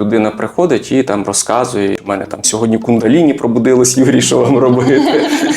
Людина приходить і там розказує. У мене там сьогодні кундаліні пробудилось, Юрій, що вам робити?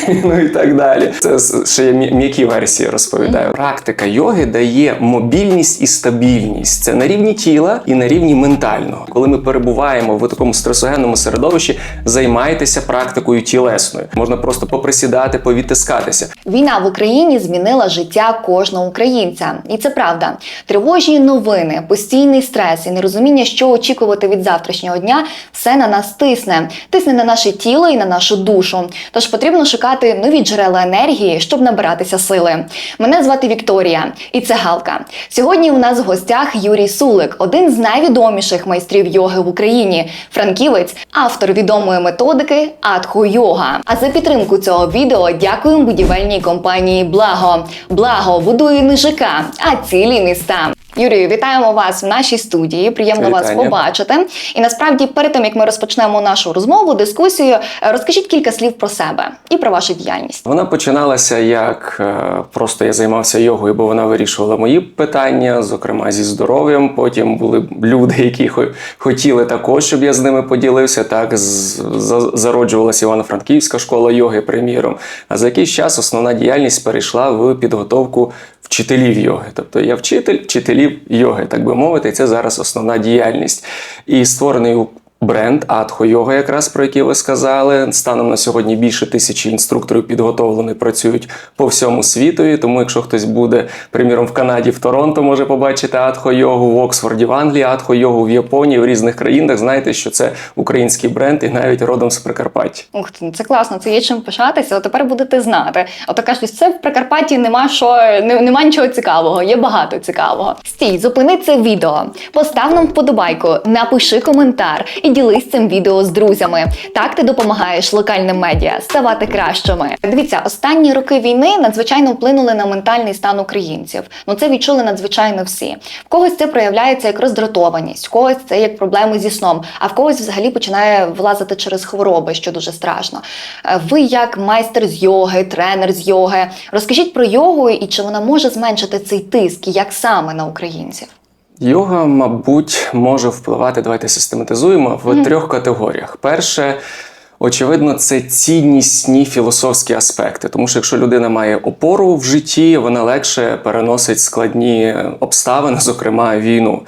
ну і так далі. Це ще я м'які версії розповідаю. Практика йоги дає мобільність і стабільність. Це на рівні тіла і на рівні ментального. Коли ми перебуваємо в такому стресогенному середовищі, займайтеся практикою тілесною. Можна просто поприсідати, повітискатися. Війна в Україні змінила життя кожного українця, і це правда. Тривожні новини, постійний стрес і нерозуміння, що очікувати від завтрашнього дня, все на нас тисне. Тисне на наше тіло і на нашу душу. Тож потрібно шукати нові джерела енергії, щоб набиратися сили. Мене звати Вікторія, і це Галка. Сьогодні у нас в гостях Юрій Сулик, один з найвідоміших майстрів йоги в Україні, франківець, автор відомої методики Атху Йога. А за підтримку цього відео дякуємо будівельній компанії Благо. Благо будує не ЖК, а цілі міста. Юрію, вітаємо вас в нашій студії. Приємно вас побачити. І насправді, перед тим як ми розпочнемо нашу розмову, дискусію, е, розкажіть кілька слів про себе і про вашу діяльність. Вона починалася як е, просто я займався йогою, бо вона вирішувала мої питання, зокрема зі здоров'ям. Потім були люди, які хотіли також, щоб я з ними поділився. Так зароджувалася Івано-Франківська школа йоги, приміром. А за якийсь час основна діяльність перейшла в підготовку вчителів йоги. Тобто я вчитель вчителів йоги, так би мовити, і це зараз основна діяльність. І створений бренд Атхо Йога, якраз про який ви сказали. Станом на сьогодні більше тисячі інструкторів підготовлені, працюють по всьому світу. Тому, якщо хтось буде, приміром, в Канаді, в Торонто, може побачити Атхо Йогу, в Оксфорді, в Англії, Атхо Йогу в Японії, в різних країнах, знайте, що це український бренд і навіть родом з Прикарпаття. Ух це класно, це є чим пишатися, але тепер будете знати. Ото кажуть, це в Прикарпатті нема що, нема нічого цікавого, є багато цікавого. Стій, зупини це відео, постав нам вподобайку, напиши коментар і ділись цим відео з друзями. Так ти допомагаєш локальним медіа ставати кращими. Дивіться, останні роки війни надзвичайно вплинули на ментальний стан українців. Ну це відчули надзвичайно всі. В когось це проявляється як роздратованість, в когось це як проблеми зі сном, а в когось взагалі починає влазити через хвороби, що дуже страшно. Е, Ви, як майстер з йоги, тренер з йоги, розкажіть про йогу і чи вона може зменшити цей тиск, як саме на українців? Йога, мабуть, може впливати, давайте систематизуємо в трьох категоріях. Перше, очевидно, це ціннісні філософські аспекти. Тому що якщо людина має опору в житті, вона легше переносить складні обставини, зокрема війну.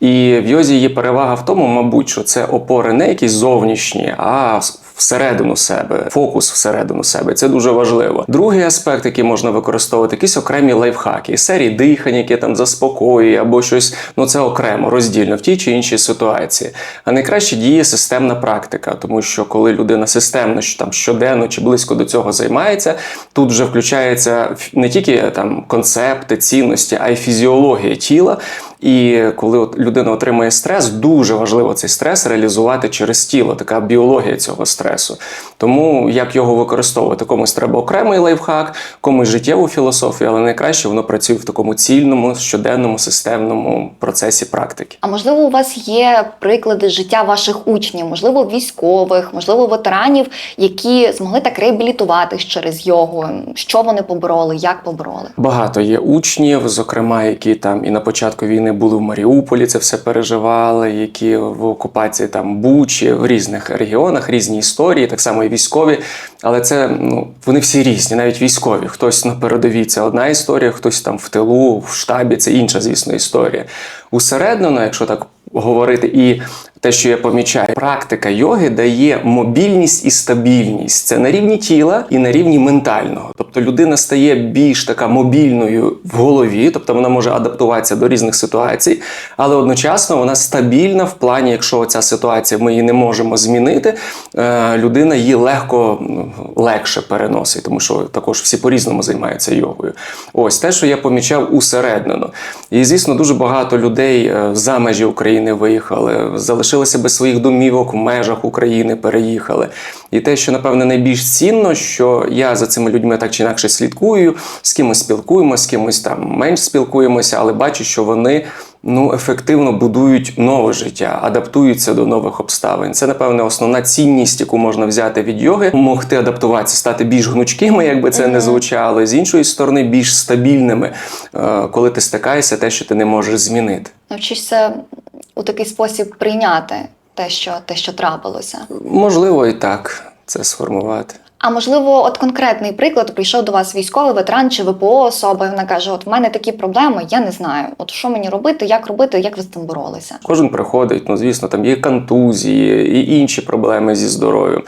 І в йозі є перевага в тому, мабуть, що це опори не якісь зовнішні, а всередину себе, фокус всередину себе. Це дуже важливо. Другий аспект, який можна використовувати, якісь окремі лайфхаки, серії дихання, яке там заспокоює, або щось, ну це окремо, роздільно в тій чи іншій ситуації. А найкраще діє системна практика, тому що коли людина системно що там щоденно чи близько до цього займається, тут вже включається не тільки там концепти, цінності, а й фізіологія тіла. І коли от людина отримує стрес, дуже важливо цей стрес реалізувати через тіло, така біологія цього стресу. Тому як його використовувати? Комусь треба окремий лайфхак, комусь життєву філософію, але найкраще воно працює в такому цільному, щоденному, системному процесі практики. А можливо, у вас є приклади життя ваших учнів, можливо, військових, можливо, ветеранів, які змогли так реабілітуватись через йогу. Що вони побороли, як побороли? Багато є учнів, зокрема, які там і на початку війни були в Маріуполі, це все переживали, які в окупації там Бучі, в різних регіонах, різні історії, так само і військові. Але це ну вони всі різні, навіть військові. Хтось на передовій це одна історія, хтось там в тилу, в штабі це інша, звісно, історія. Усередину, якщо так говорити, і те, що я помічаю, практика йоги дає мобільність і стабільність. Це на рівні тіла і на рівні ментального. Тобто людина стає більш така мобільною в голові, тобто вона може адаптуватися до різних ситуацій, але одночасно вона стабільна в плані, якщо ця ситуація ми її не можемо змінити, е, людина її легко ну, легше переносить, тому що також всі по-різному займаються йогою. Ось те, що я помічав усереднено. І звісно, дуже багато людей е, за межі України виїхали, залишилися без своїх домівок в межах України, переїхали. І те, що напевне найбільш цінно, що я за цими людьми так чи інакше слідкую, з кимось спілкуємося, з кимось там менш спілкуємося, але бачу, що вони. Ну, ефективно будують нове життя, адаптуються до нових обставин. Це, напевне, основна цінність, яку можна взяти від йоги, могти адаптуватися, стати більш гнучкими, якби це не звучало, з іншої сторони, більш стабільними, е, коли ти стикаєшся, те, що ти не можеш змінити. Навчишся у такий спосіб прийняти те, що те, що трапилося. Можливо, і так це сформувати. А можливо, от конкретний приклад прийшов до вас військовий ветеран чи ВПО особа, і вона каже: От в мене такі проблеми, я не знаю. От що мені робити, як робити, як ви з цим боролися? Кожен приходить, ну звісно, там є контузії і інші проблеми зі здоров'ям.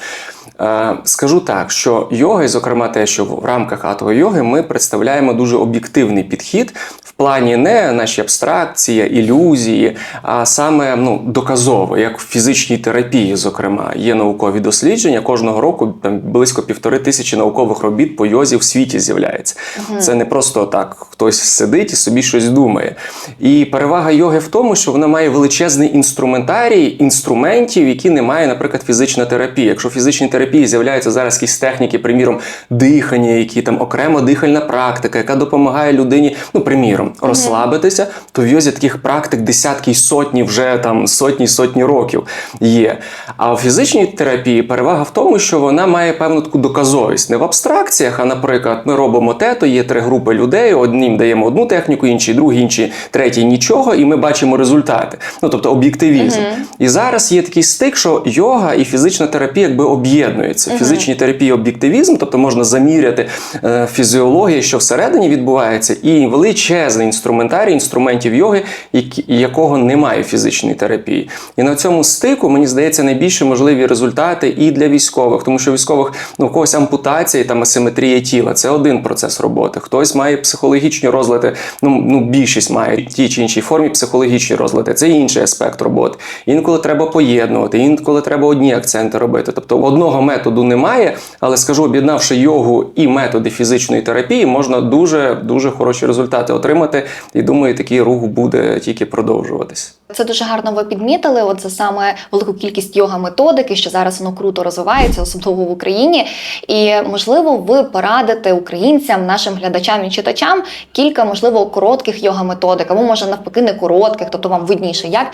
Е, Скажу так, що йога, і зокрема те, що в рамках атової йоги ми представляємо дуже об'єктивний підхід в плані не наші абстракції, ілюзії, а саме ну, доказово, як в фізичній терапії, зокрема, є наукові дослідження. Кожного року там близько півтори тисячі наукових робіт по йозі в світі з'являється. Це не просто так, хтось сидить і собі щось думає. І перевага йоги в тому, що вона має величезний інструментарій інструментів, які не має, наприклад, фізична терапія. Якщо в фізичній терапії з'являються зараз якісь техніки, приміром, дихання, які там окремо дихальна практика, яка допомагає людині, ну, приміром, розслабитися, то в йозі таких практик десятки й сотні, вже там сотні сотні років є. А в фізичній терапії перевага в тому, що вона має певну таку доказовість. Не в абстракціях, а, наприклад, ми робимо те, то є три групи людей, одним даємо одну техніку, іншій другій, іншій, третій нічого, і ми бачимо результати. Ну тобто об'єктивізм. І зараз є такий стик, що йога і фізична терапія якби об'єднуються. В фізичній терапії об'єктивізм, тобто можна заміряти е, фізіологію, що всередині відбувається, і величезний інструментарій інструментів йоги, якого немає в фізичній терапії. І на цьому стику, мені здається, найбільше можливі результати і для військових, тому що військових ну, у когось ампутація, там асиметрія тіла це один процес роботи. Хтось має психологічні розлади. Ну, ну більшість має в тій чи іншій формі психологічні розлади. Це інший аспект роботи. Інколи треба поєднувати, інколи треба одні акценти робити. Тобто одного методу немає, але скажу, об'єднавши йогу і методи фізичної терапії, можна дуже дуже хороші результати отримати. І думаю, такий рух буде тільки продовжуватись. Це дуже гарно ви підмітили. От за саме велику кількість йога методики, що зараз воно круто розвивається, особливо в Україні. І можливо, ви порадите українцям, нашим глядачам і читачам кілька, можливо, коротких йога методик, або може навпаки не коротких, тобто вам видніше, як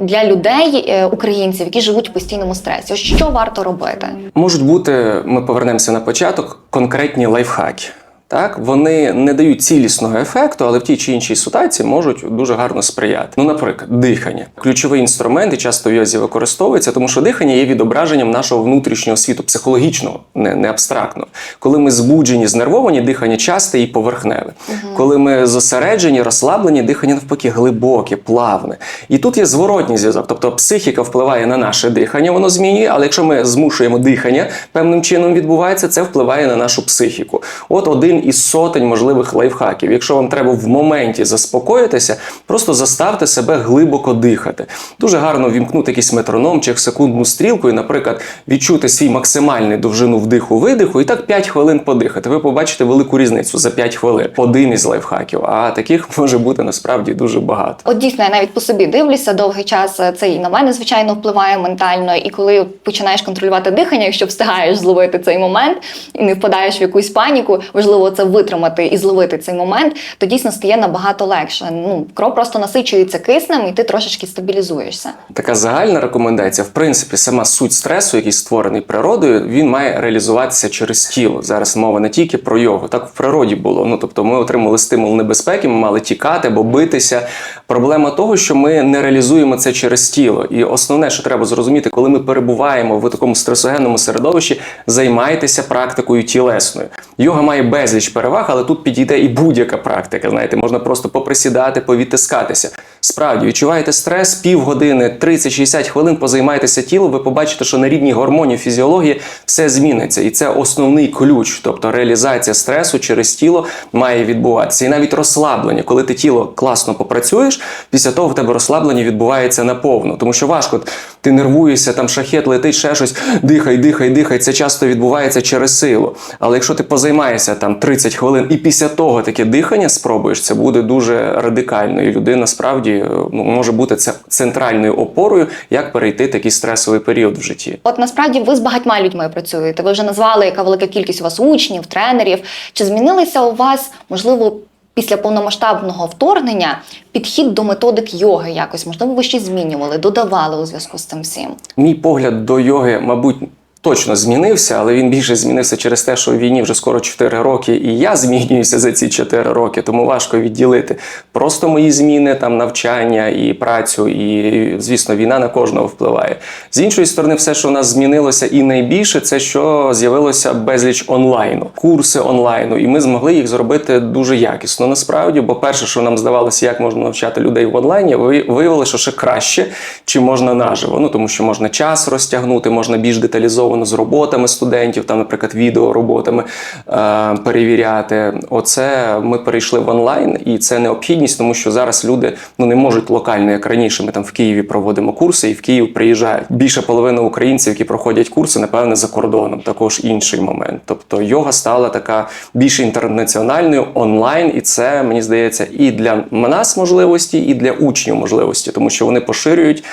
для людей, е, українців, які живуть в постійному стресі. Що варто робити? Можуть бути, ми повернемося на початок, конкретні лайфхаки. Так, вони не дають цілісного ефекту, але в тій чи іншій ситуації можуть дуже гарно сприяти. Ну, наприклад, дихання ключовий інструмент і часто в йозі використовується, тому що дихання є відображенням нашого внутрішнього світу, психологічного, не, не абстрактного. Коли ми збуджені, знервовані, дихання часте і поверхневе. Коли ми зосереджені, розслаблені, дихання навпаки глибоке, плавне. І тут є зворотній зв'язок, тобто психіка впливає на наше дихання, воно змінює, але якщо ми змушуємо дихання певним чином відбувається, це впливає на нашу психіку. От один із сотень можливих лайфхаків. Якщо вам треба в моменті заспокоїтися, просто заставте себе глибоко дихати. Дуже гарно вімкнути якийсь метроном чи секундну стрілку, і, наприклад, відчути свій максимальний довжину вдиху видиху, і так 5 хвилин подихати. Ви побачите велику різницю за 5 хвилин. Один із лайфхаків. А таких може бути насправді дуже багато. От дійсно, я навіть по собі дивлюся довгий час. Це і на мене звичайно впливає ментально. І коли починаєш контролювати дихання, якщо встигаєш зловити цей момент і не впадаєш в якусь паніку, важливо це витримати і зловити цей момент, то дійсно стає набагато легше. Ну кров просто насичується киснем, і ти трошечки стабілізуєшся. Така загальна рекомендація, в принципі, сама суть стресу, який створений природою, він має реалізуватися через тіло. Зараз мова не тільки про йогу, так в природі було. Ну тобто, ми отримали стимул небезпеки, ми мали тікати або битися. Проблема того, що ми не реалізуємо це через тіло. І основне, що треба зрозуміти, коли ми перебуваємо в такому стресогенному середовищі, займайтеся практикою тілесною. Йога має безліч переваг, але тут підійде і будь-яка практика. Знаєте, можна просто поприсідати, повітискатися. Справді, відчуваєте стрес, півгодини, 30-60 хвилин позаймайтеся тілом, ви побачите, що на рівні гормонів фізіології все зміниться. І це основний ключ. Тобто реалізація стресу через тіло має відбуватися. І навіть розслаблення, коли ти тіло класно попрацюєш, після того в тебе розслаблення відбувається наповну. Тому що важко, ти нервуєшся, там шахет летить, ще щось, дихай, дихай, дихай. Це часто відбувається через силу. Але якщо ти позаймаєшся там 30 хвилин і після того таке дихання спробуєш, це буде дуже радикально. І людина справді е, може бути це центральною опорою, як перейти такий стресовий період в житті. От насправді ви з багатьма людьми працюєте. Ви вже назвали, яка велика кількість у вас учнів, тренерів. Чи змінилися у вас, можливо, після повномасштабного вторгнення підхід до методик йоги якось? Можливо, ви щось змінювали, додавали у зв'язку з цим всім? Мій погляд до йоги, мабуть, точно змінився, але він більше змінився через те, що в війні вже скоро 4 роки, і я змінююся за ці 4 роки, тому важко відділити просто мої зміни, там навчання і працю, і звісно, війна на кожного впливає. З іншої сторони, все, що у нас змінилося, і найбільше, це що з'явилося безліч онлайну, курси онлайну, і ми змогли їх зробити дуже якісно. Насправді, бо перше, що нам здавалося, як можна навчати людей в онлайні, ви- виявили, що ще краще, чи можна наживо. Ну тому що можна час розтягнути, можна більш деталізовано з роботами студентів, там, наприклад, відеороботами е, перевіряти. Оце ми перейшли в онлайн, і це необхідність, тому що зараз люди ну не можуть локально, як раніше. Ми там в Києві проводимо курси, і в Київ приїжджають. Більше половини українців, які проходять курси, напевне, за кордоном. Також інший момент. Тобто йога стала така більш інтернаціональною онлайн, і це мені здається і для нас можливості, і для учнів можливості, тому що вони поширюють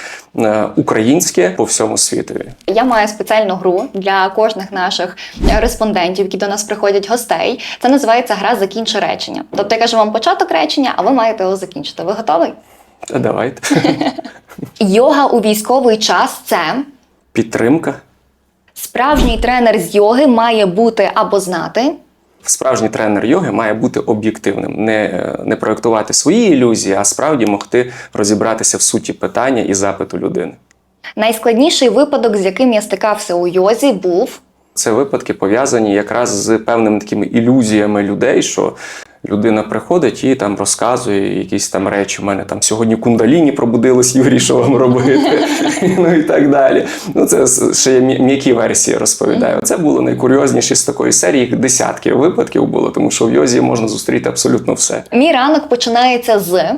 українське по всьому світові. Я маю спеціальну гру для кожних наших е, респондентів, які до нас приходять гостей. Це називається гра Закінчи речення. Тобто я кажу вам початок речення, а ви маєте його закінчити. Ви готовий? Та давайте. Йога у військовий час це Підтримка. справжній тренер з йоги має бути або знати. Справжній тренер йоги має бути об'єктивним, не, не проєктувати свої ілюзії, а справді могти розібратися в суті питання і запиту людини. Найскладніший випадок, з яким я стикався у йозі, був Це випадки пов'язані якраз з певними такими ілюзіями людей, що людина приходить і там розказує якісь там речі. У мене там сьогодні кундаліні пробудилось, Юрій, що вам робити? ну і так далі. Ну це ще я м'які версії розповідаю. Це було найкурйозніше з такої серії. Їх десятки випадків було, тому що в йозі можна зустріти абсолютно все. мій ранок починається з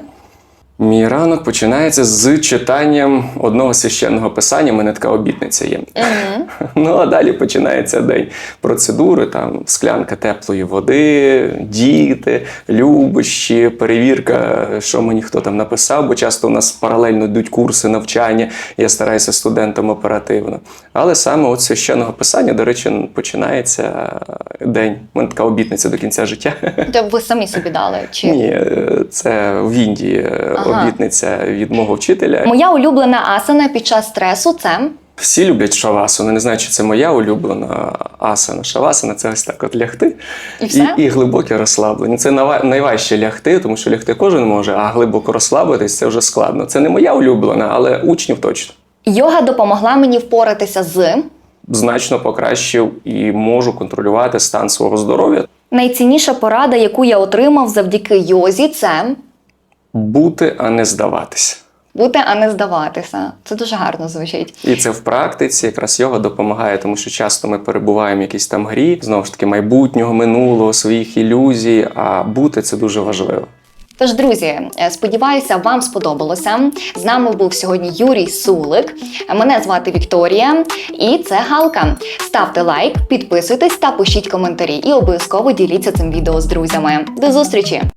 Мій ранок починається з читанням одного священного писання. У мене така обітниця є. Ну а далі починається день процедури, там склянка теплої води, діти, любощі, перевірка, що мені хто там написав, бо часто у нас паралельно йдуть курси навчання. Я стараюся студентам оперативно. Але саме от священного писання, до речі, починається день. У мене така обітниця до кінця життя. Тобто ви самі собі дали. Чи Ні, е, це в Індії е, Ага. Обітниця від мого вчителя. моя улюблена асана під час стресу це Всі люблять шавасану. Не знаю, чи це моя улюблена асана. Шавасана це ось так от лягти І і, і глибоке розслаблення. Це найважче лягти, тому що лягти кожен може, а глибоко розслабитись це вже складно. Це не моя улюблена, але учнів точно. йога допомогла мені впоратися з Значно покращив і можу контролювати стан свого здоров'я. найцінніша порада, яку я отримав завдяки йозі, це Бути, а не здаватися. бути, а не здаватися. Це дуже гарно звучить. І це в практиці якраз йога допомагає, тому що часто ми перебуваємо в якійсь там грі, знову ж таки, майбутнього, минулого, своїх ілюзій. А бути це дуже важливо. Тож, друзі, е, сподіваюся, вам сподобалося. З нами був сьогодні Юрій Сулик. Мене звати Вікторія, і це Галка. Ставте лайк, підписуйтесь та пишіть коментарі. І обов'язково діліться цим відео з друзями. До зустрічі!